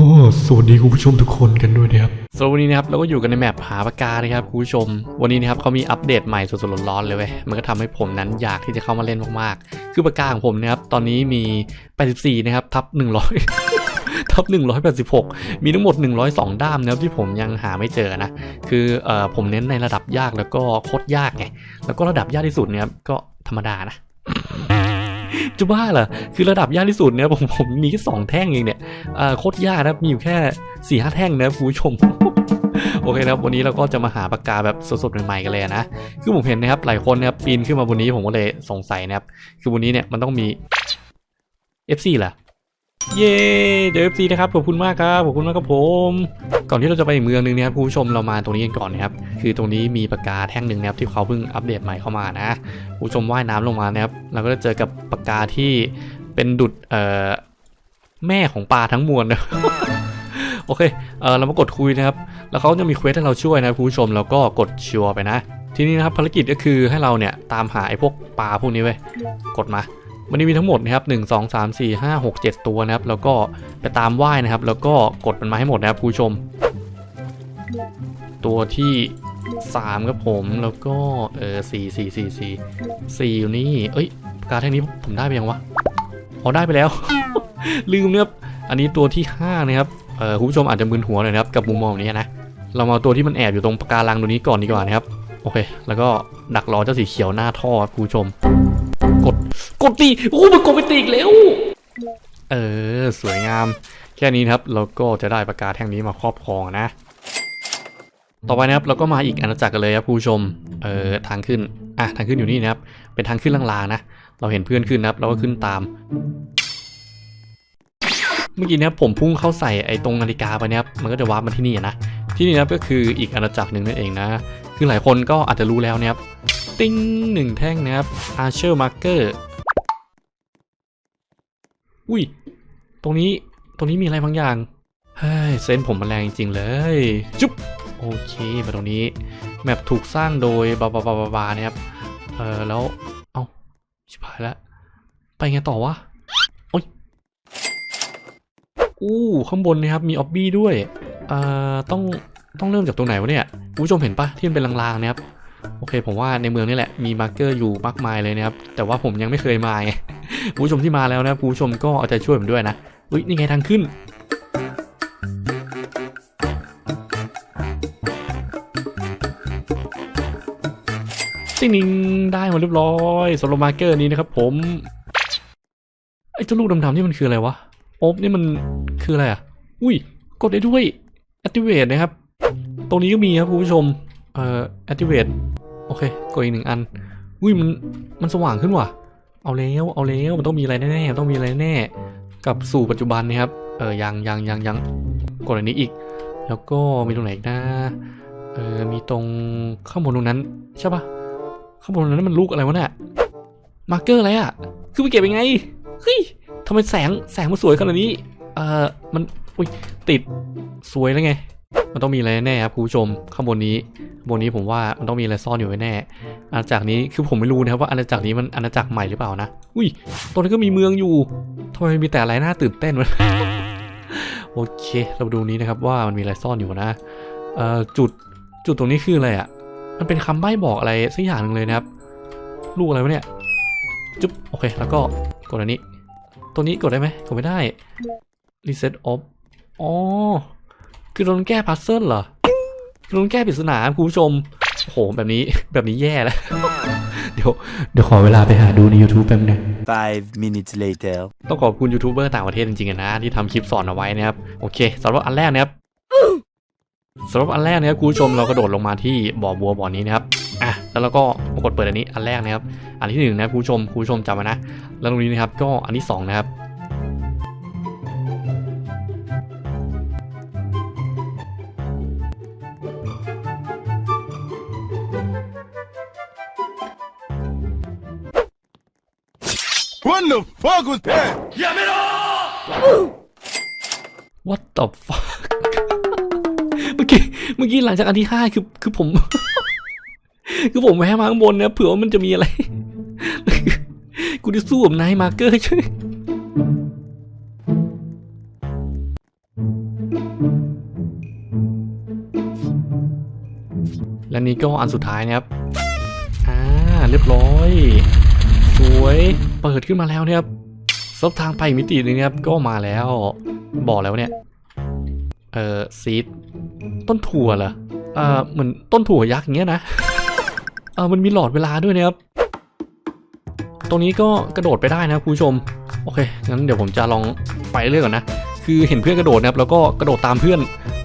อ้สวัสดีคุณผู้ชมทุกคนกันด้วยนะครับสำหรับวันนี้นะครับเราก็อยู่กันในแมปหาปากกานะครับคุณผู้ชม วันนี้นะครับเขามีอัปเดตใหม่สดๆร้อนๆเลยเว้ยมันก็ทำให้ผมนั้นอยากที่จะเข้ามาเล่นมากๆ คือปากกาของผมนะครับตอนนี้มี 84 นะครับทับ 100 ทับ 186 มีทั้งหมด 102 ด้ามนะครับที่ผมยังหาไม่เจอนะ คือเอ่อผมเน้นในระดับยากแล้วก็โคตรยากไงแล้วก็ระดับยากที่สุดเนี่ยครับก็ธรรมดานะ จะบ้าเหรอ คือระดับยากที่สุดเนี่ยผมผมมีแค่สองแท่งเองเนี่ยอ่อโคตรยากนะมีอยู่แค่สี่ห้าแท่งนะคุณผู้ชมโอเคนะครับวันนี้เราก็จะมาหาปากกาแบบสดๆใหม่ๆกันเลยนะคือผมเห็นนะครับหลายคนนะครับปีนขึ้นมาบนนี้ผมก็เลยสงสัยนะครับคือบนนี้เนี่ยมันต้องมี FC เหรอ เย้เจอ FC นะครับขอบคุณมากครับขอบคุณมากครับผม ก่อนที่เราจะไปอีกเมืองหนึงนะครับคุณผู้ชมเรามาตรงนี้กันก่อนนะครับคือตรงนี้มีปากกาแท่งหนึ่งนะครับที่เขาเพิ่งอัปเดตใหม่เข้ามานะคุณผู้ชมว่ายน้ำลงมานะครับเราก็จะเจอกับปากกาที่เป็นดุดเอ่อแม่ของปลาทั้งมวลนะโอเคเออเรามากดคุยนะครับ แล้วเขาจะมีเควสให้เราช่วยนะคุณผู้ชมแล้วก็กดชัวร์ไปนะ ทีนี้นะครับภารกิจก็คือให้เราเนี่ยตามหาไอ้พวกปลาพวกนี้ไว้กดมา มันจะมีทั้งหมดนะครับ1 2 3 4 5 6 7ตัวนะครับ แล้วก็ไปตามว่ายนะครับ แล้วก็กดมันมาให้หมดนะครับคุณผู้ชม ตัวที่3ครับผมแล้วก็เออสี่สี่สี่สี่สี่อยู่นี่เอ้ยปากาแท่งนี้ผมได้ไปยังวะอ๋อได้ไปแล้ว ลืมเนะครับอันนี้ตัวที่5นะครับเออคุณผู้ชมอาจจะมึนหัวหน่อยนะครับกับมุมมองนี้นะเรามาตัวที่มันแอบอยู่ตรงปากการังตัวนี้ก่อนดีกว่านะครับโอเค แล้วก็ดักรอเจ้าสีเขียวหน้าท่อครับคุณผู้ชม กด กดตีโอ้มันกดไปตีอีกแล้ว เออ สวยงาม แค่นี้ครับเราก็จะได้ปากกาแท่งนี้มาครอบครองนะ ต่อไปนะครับเราก็มาอีกอาณาจักรกันเลยครับผู้ชม เออทางขึ้น อะทางขึ้นอยู่นี่นะครับ เป็นทางขึ้นลางๆนะ เราเห็นเพื่อนขึ้นนะครับ เราก็ขึ้นตามเมื่อกี้นะครับผมพุ่งเข้าใส่ไอ้ตรงนาฬิกาไปนะครับมันก็จะวาร์ปมาที่นี่นะที่นี่นะก็คืออีกอาณาจักรหนึ่งนั่นเองนะ คือหลายคนก็อาจจะรู้แล้วนะครับ ติ้งหนึ่งแท่งนะครับ Archer Marker อุ้ย ตรงนี้ ตรงนี้มีอะไรบางอย่าง เฮ้ย เซนผมมันแรงจริงๆเลย จุ๊บ โอเค มาตรงนี้ แมปถูกสร้างโดยบาบาบาบาบานะครับ เออแล้ว เอาชิบหายแล้ว ไปไงต่อวะโอ้ยอู้ ข้างบนนะครับ มีออบบี้ด้วย เอ่อ ต้อง ต้องเริ่มจากตรงไหนวะเนี่ย ผู้ชมเห็นปะที่มันเป็นลางๆนะครับ โอเค ผมว่าในเมืองนี่แหละมีมาร์เกอร์อยู่มากมายเลยนะครับ แต่ว่าผมยังไม่เคยมาไงผู้ชมที่มาแล้วนะผู้ชมก็เอาใจช่วยผมด้วยนะอุ้ยนี่ไงทางขึ้นติ๊งนิงได้มาเรียบร้อยสโลมาร์เกอร์นี้นะครับผมไอ้เจ้าลูกดำๆนี่มันคืออะไรวะโอบนี่มันคืออะไรอะ อุ้ย กดได้ด้วย activate นะครับ ตรงนี้ก็มีครับคุณผู้ชม เอ่อ activate โอเคกดอีกหนึ่งอัน อุ้ยมันมันสว่างขึ้นว่ะ เอาแล้วเอาแล้วมันต้องมีอะไรแน่ๆต้องมีอะไรแน่กับสู่ปัจจุบันนะครับเออยังยังยังยังกดอันนี้อีก แล้วก็มีตรงไหนอีกนะเออมีตรงข้างบนตรงนั้นใช่ปะข้างบนตรงนั้นมันลูกอะไรวะเนี่ยมาร์เกอร์อะไรอะคือไปเก็บยังไงเฮ้ยทำไมแสงแสงมันสวยขนาดนี้เออมันอุ้ยติดสวยแล้วไง มันต้องมีอะไรแน่ครับคุณผู้ชมข้างบนนี้บนนี้ผมว่ามันต้องมีอะไรซ่อนอยู่แน่อาณาจักรนี้คือผมไม่รู้นะครับว่าอาณาจักรนี้มันอาณาจักรใหม่หรือเปล่านะอุ้ยตรงนี้ก็มีเมืองอยู่ทำไมมีแต่อะไรน่าตื่นเต้นวะโอเค เราดูนี้นะครับว่ามันมีอะไรซ่อนอยู่นะเอ่อจุดจุดตรงนี้คืออะไรอะ่ะมันเป็นคำใบ้บอกอะไรสักอย่างหนึ่งเลยนะครับลูกอะไรวะเนี่ยจุ๊บโอเค แล้วก็กดอันนี้ ตัวนี้กดได้ไหมกดไม่ได้ reset off อ๋อ คือโดนแก้พัซเซิลเหรอคือโดนแก้ปริศนาคุณผู้ชมโอ้โหแบบนี้แบบนี้แย่แล้ว เดี๋ยวเดี๋ยวขอเวลาไปหาดูใน YouTube แป๊บนึง Five minutes later. ต้องขอบคุณยูทูบเบอร์ต่างประเทศจริงๆนะ ที่ทำคลิปสอนเอาไว้นะครับ โอเคสำหรับอันแรกนะครับสำหรับอันแรกนะครับคุณผู้ชมเรากระโดดลงมาที่บ่อบัวบ่อนี้นะครับอะแล้วเราก็กดเปิดอันนี้อันแรกนะครับ อันที่หนึ่งนะครับคุณผู้ชมคุณผู้ชมจำไว้นะ แล้วตรงนี้นะครับก็อันที่สองนะครับ Fokuspel! やめろ What the fuck เมื่อกี้เมื่อกี้หลังจากอันที่ห้าคือคือผม คือผมแพ้มาข้างบนนะเผื่อว่ามันจะมีอะไร กูจะสู้กับนายมาร์เกอร์ช่วยและนี่ก็อันสุดท้ายนะครับ อ่า เรียบร้อย สวย เปิดขึ้นมาแล้วเนี่ยครับซบทางไปมิตินึงนะครับก็มาแล้ว บอกแล้วเนี่ย เอ่อซีดต้นถั่วเหรอเอ่อเหมือนต้นถั่วยักษ์อย่างเงี้ยนะเออมันมีหลอดเวลาด้วยนะครับ ตรงนี้ก็กระโดดไปได้นะคุณผู้ชม โอเคงั้นเดี๋ยวผมจะลองไปเรื่อยก่อนนะคือเห็นเพื่อนกระโดดนะครับแล้วก็กระโดดตามเพื่อน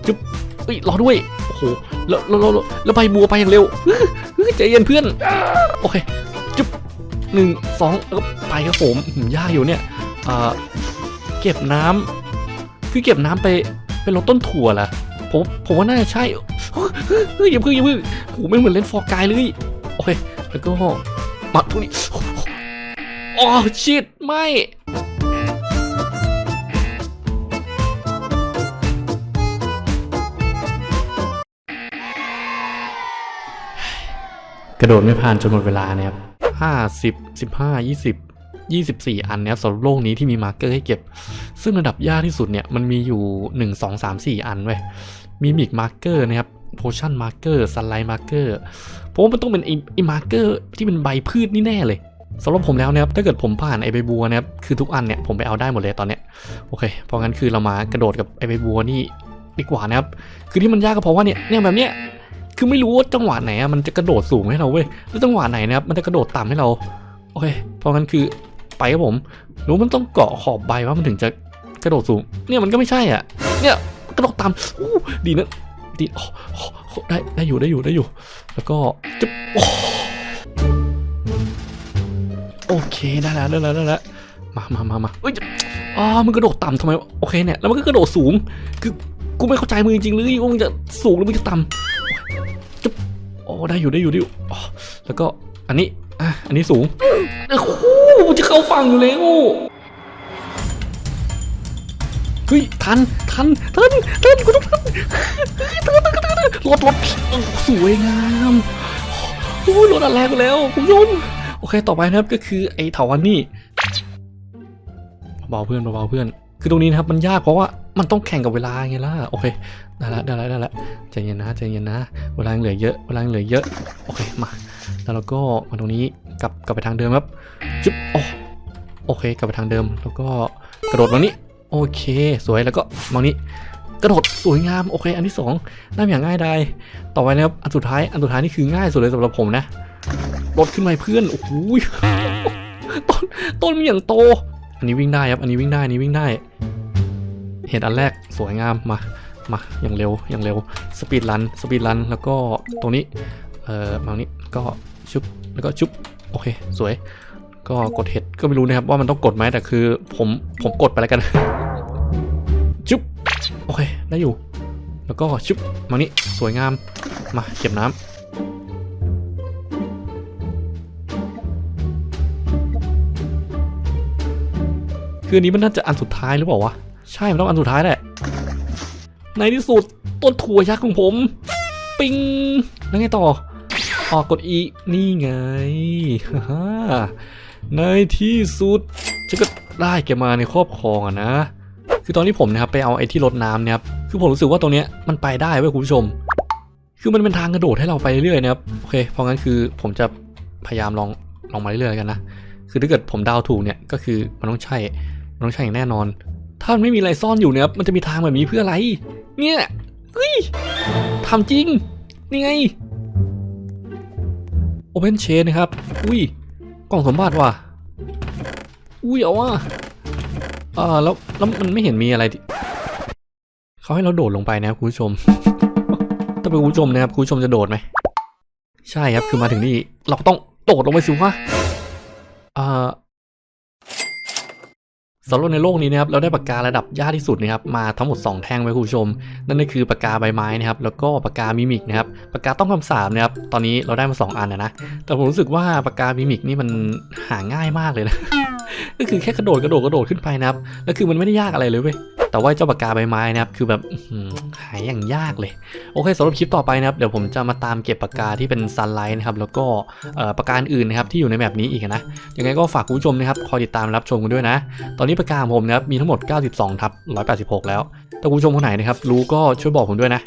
จุ๊บเอ้ยรอด้วยโอ้โหแล้วแล้วแล้วแล้วใบบัวไปอย่างเร็วอื้ออื้อใจเย็นเพื่อน โอเค หนึ่งสองแล้วก็ไปครับผมหือยากอยู่เนี่ยเก็บน้ำคือเก็บน้ำไปไปลดต้นถั่วเหรอผมผมว่าน่าจะใช่เฮ้ยอย่าเพิ่งอย่าเพิ่งโหไม่เหมือนเล่นฟอร์กายเลยโอเคแล้วก็มาตรงนี้โอ้ชิดไม่กระโดดไม่ผ่านจนหมดเวลาเนี่ยครับ ห้าสิบสิบห้ายี่สิบยี่สิบสี่อันเนี่ยสำหรับโลกนี้ที่มีมาร์เกอร์ให้เก็บ ซึ่งระดับยากที่สุดเนี่ยมันมีอยู่หนึ่งสองสามสี่อันเว้ยมีมิกมาร์เกอร์นะครับโพชั่นมาร์เกอร์ซันไลท์มาร์เกอร์ผมว่ามันต้องเป็นไอ้ไอมาร์เกอร์ที่เป็นใบพืชนี่แน่เลยสำหรับผมแล้วนะครับถ้าเกิดผมผ่านไอ้ใบบัวนะครับคือทุกอันเนี่ยผมไปเอาได้หมดเลยตอนเนี้ยโอเคเพราะงั้นคือเรามากระโดดกับไอ้ใบบัวนี่ดีกว่านะครับคือที่มันยากก็เพราะว่าเนี่ยเนี่ยแบบเนี้ย คือไม่รู้ว่าจังหวะไหนอะมันจะกระโดดสูงให้เราเว้ยแล้วจังหวะไหนนะครับมันจะกระโดดต่ำให้เราโอเคเพราะงั้นคือไปครับผมรู้มันต้องเกาะขอบใบว่ามันถึงจะกระโดดสูง เนี่ยมันก็ไม่ใช่อะ เนี่ยกระโดดต่ำอู้ดีนะดีโอ้ได้ได้อยู่ได้อยู่ได้อยู่ แล้วก็จะโอเคได้แล้วได้แล้วได้แล้วมามามามาเอ้ยอ๋อมันกระโดดต่ำทำไมโอเคเนี่ยแล้วมันก็กระโดดสูง คือกูไม่เข้าใจมึงจริงๆเลยว่ามึงจะสูงหรือมึงจะต่ำ ได้อยู่ได้อยู่ได้อยู่แล้วก็อันนี้อะอันนี้สูงโอ้โหจะเข้าฝั่งอยู่แล้วเฮ้ยทันทันทันทันกูต้องทันทันทันทันรถรถสวยงามโอ้ยรถอันแรกไปแล้วคุณผู้ชมโอเคต่อไปนะครับก็คือไอ้เถาวันนี่เบาเพื่อนเบาเพื่อน คือตรงนี้นะครับมันยากเพราะว่า มันต้องแข่งกับเวลาไงล่ะโอเคได้ละได้ละได้ละใจเย็นนะใจเย็นนะ เวลายังเหลือเยอะเวลายังเหลือเยอะโอเคมา แล้วเราก็มาตรงนี้กลับกลับไปทางเดิมครับจุ๊บโอ้โอเค กลับไปทางเดิมแล้วก็กระโดดมานี้ โอเค สวยแล้วก็มานี้ กระโดดสวยงามโอเค อันที่สองได้อย่างง่ายดายต่อไปนะครับอันสุดท้ายอันสุดท้ายนี่คือง่ายสุดเลยสำหรับผมนะรถขึ้นมาเพื่อนโอ้โหยต้นต้นมันอย่างโต อันนี้วิ่งได้ครับอันนี้วิ่งได้อันนี้วิ่งได้ เห็นอันแรกสวยงามมา มาอย่างเร็วอย่างเร็วสปีดรันสปีดรันแล้วก็ตรงนี้เอ่อมาตรงนี้ก็ชุบแล้วก็ชุบโอเคสวย ก็กดเห็ดก็ไม่รู้นะครับว่ามันต้องกดไหมแต่คือผมผมกดไปแล้วกันชุบโอเคได้อยู่ แล้วก็ชุบมานี่สวยงามมาเก็บน้ำคืออันนี้มันน่าจะอันสุดท้ายหรือเปล่าวะ ใช่มันต้องอันสุดท้ายแหละ ในที่สุดต้นถั่วยักษ์ของผม ปิงแล้วไงต่อออกกด E นี่ไงฮ่าในที่สุดฉันก็ได้แกมาในครอบครองอะนะ คือตอนที่ผมนะครับไปเอาไอ้ที่รดน้ำเนี่ยครับคือผมรู้สึกว่าตรงเนี้ยมันไปได้เว้ยคุณผู้ชม คือมันเป็นทางกระโดดให้เราไปเรื่อยๆนะครับโอเคเพราะงั้นคือผมจะพยายามลองลองมาเรื่อยๆกันนะคือถ้าเกิดผมเดาวถูกเนี่ยก็คือมันต้องใช่มันต้องใช่อย่างแน่นอน ถ้ามันไม่มีอะไรซ่อนอยู่เนี่ยครับมันจะมีทางแบบนี้เพื่ออะไร เนี่ยเฮ้ยทำจริง นี่ไง Open Chain นะครับ อุ้ย กล่องสมบัติว่ะ อุ้ยเอาว่ะอ่าแล้วแล้วมันไม่เห็นมีอะไร เขาให้เราโดดลงไปนะครับคุณผู้ชม ถ้าเป็นคุณผู้ชมนะครับคุณผู้ชมจะโดดไหม ใช่ครับ คือมาถึงนี่ เราต้องโดดลงไปสิวะอ่า สำหรับในโลกนี้นะครับเราได้ปากการะดับยากที่สุดนะครับมาทั้งหมด 2 แท่งไว้คุณผู้ชม นั่นก็คือปากกาใบไม้นะครับแล้วก็ปากกามิมิกนะครับปากกาต้องคำสาบนะครับตอนนี้เราได้มา 2 อันนะนะแต่ผมรู้สึกว่าปากกามิมิกนี่มันหาง่ายมากเลยนะก็คือแค่กระโดดกระโดดกระโดดขึ้นไปนะครับแล้วคือมันไม่ได้ยากอะไรเลยเว้ย แต่ว่าเจ้าปากกาใบไม้นะครับคือแบบหายอย่างยากเลย โอเคสำหรับคลิปต่อไปนะครับเดี๋ยวผมจะมาตามเก็บปากกาที่เป็นซันไลท์นะครับแล้วก็ปากกาอื่นนะครับที่อยู่ในแบบนี้อีกนะยังไงก็ฝากคุณผู้ชมนะครับคอยติดตามรับชมกันด้วยนะ ตอนนี้ปากกาของผมนะครับมีทั้งหมด 92ทับ186 แล้วถ้าคุณผู้ชมคนไหนนะครับรู้ก็ช่วยบอกผมด้วยนะ